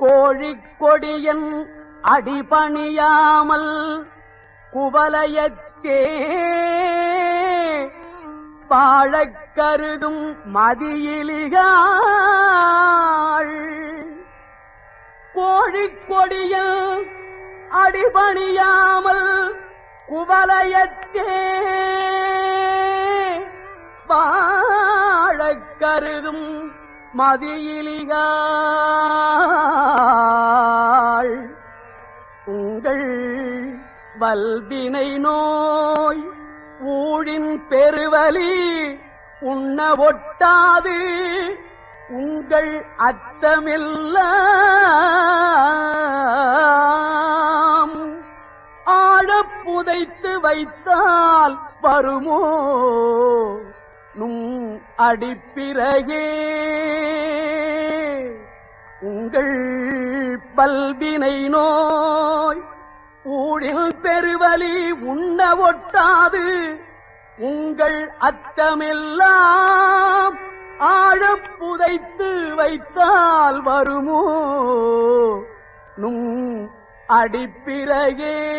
கோழிக் கொடியன் அடிபணியாமல் குவலயத்தே பாழக் கருதும் மதியிலிகாள். கோழிக் கொடியன் அடிபணியாமல் குவலயத்தே வாழக் கருதும் மதியிலிகாள். உங்கள் வல்வினை நோய் ஊழின் பெருவலி உண்ண ஒட்டாது. உங்கள் அத்தமில்ல ஆழப் புதைத்து வைத்தால் வருமோ? நும் அடிப்பிறகே. உங்கள் பல்வினை நோய் ஊழில் பெருவலி உண்ண ஒட்டாது. உங்கள் அத்தமெல்லாம் ஆழப் புதைத்து வைத்தால் வருமோ? நும் அடிப்பிறகே.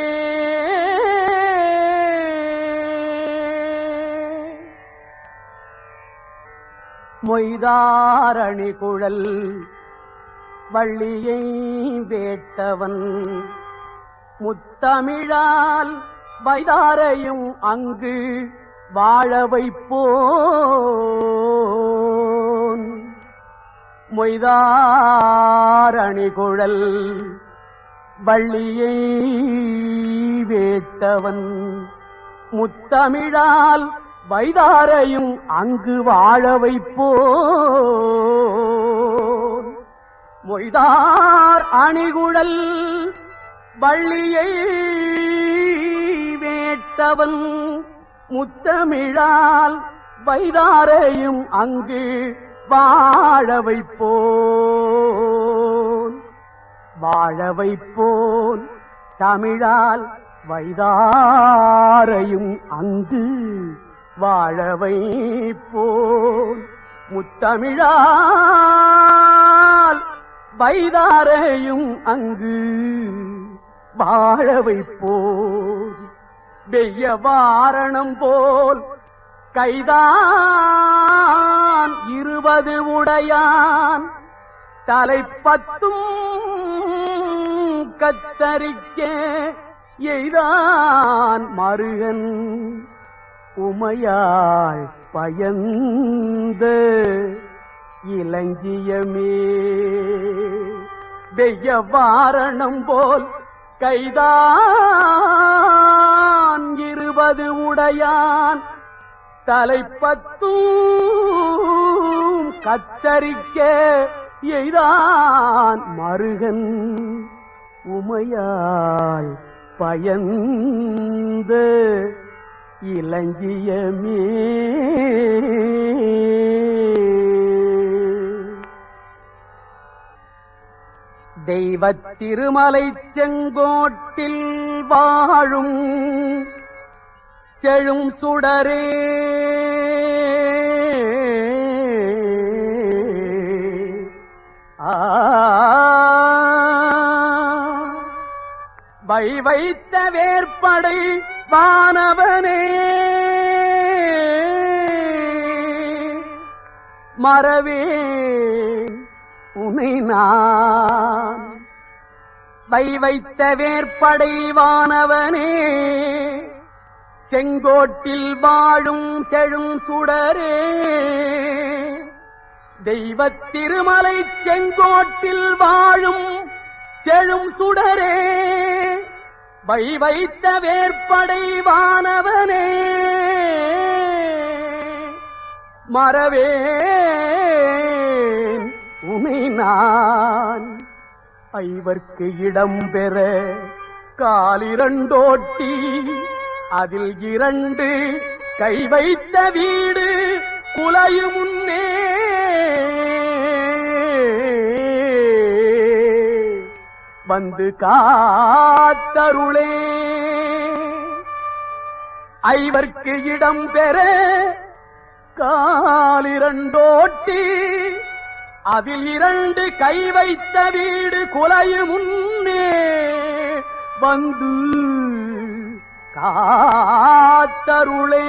மொய்தாரணி குழல் வள்ளியை வேட்டவன். முத்தமிழால் வைதாரையும் அங்கு வாழ வைப்போன். மொய்தாரணி குழல் வள்ளியை வேட்டவன். முத்தமிழால் வைதாரையும் அங்கு வாழ வைப்போ மொய்தார் அணிகுழல் வள்ளியை வேட்டவன் முத்தமிழால் வைதாரையும் அங்கு வாழ வைப்போன் வாழ வைப்போன் தமிழால் வைதாரையும் அங்கு வாழவை போல் முத்தமிழால் வைதாரையும் அங்கு வாழவை போல் வெய்ய வாரணம் போல் கைதான் இருபது உடையான். தலைப்பத்தும் கத்தரிக்க எய்தான் மருகன். உமையாள் பயந்த இளஞ்சியமே வெய்ய வாரணம் போல் கைதான் இருபது உடையான். தலைப்பத்தும் கத்தரிக்க எய்தான் மருகன். உமையாள் பயந்து இளஞ்சியமே தெய்வத் திருமலை செங்கோட்டில் வாழும் செழும் சுடரே. ஆ. வைத்த வேற்படை வானவனே. மறவே உனை நான். வை வைத்த வேற்படை வானவனே. செங்கோட்டில் வாழும் செழும் சுடரே. தெய்வத் திருமலை செங்கோட்டில் வாழும் செழும் சுடரே. வை வைத்த வேற்படை வானவனே. மறவேன் உனை நான். ஐவர்க்கு இடம் பெற காலிரண்டோட்டி அதில் இரண்டு கை வைத்த வீடு குலையும் முன்னே. வந்து காத்தருளே. ஐவர்க்கு இடம் பெற காலிரண்டோட்டி அதில் இரண்டு கை வைத்த வீடு குலையும் முன்னே வந்து காத்தருளே.